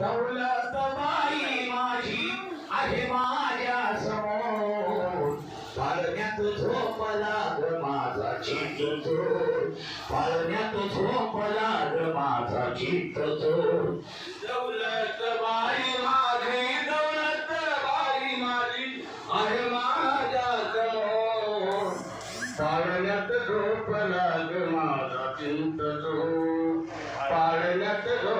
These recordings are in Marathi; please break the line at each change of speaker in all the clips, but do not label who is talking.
दौलत बाई माझी आहे माझ्यासमोर. पाळण्यात झोपला ग माझा चित्त चोर पाळण्यात झोपला ग माझा चित्त चोर दौलत बाई माझी दौलत बाई माझी आहे माझ्यासमोर. पाळण्यात झोपला ग माझा चिंत चोर पाळण्यात झोप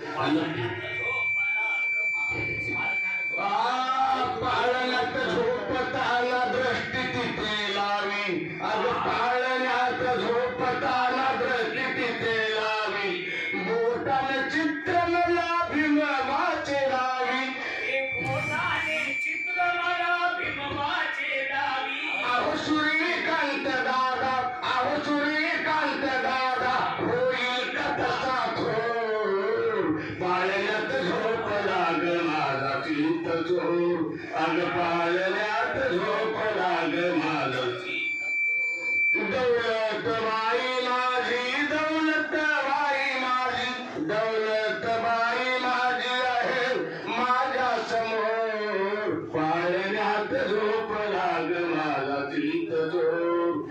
चिंत पाळण्यात झोप लाग माझा चिंत झोप अग पाळण्यात झोप लाग माझा दौलत बाई माझी दौलत बाई माझी दौलत बाई माझी आहे माझ्यासमोर. पाळण्यात झोप लाग माझा चिंत झोप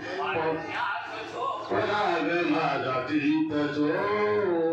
लाग माझा चिंत झोप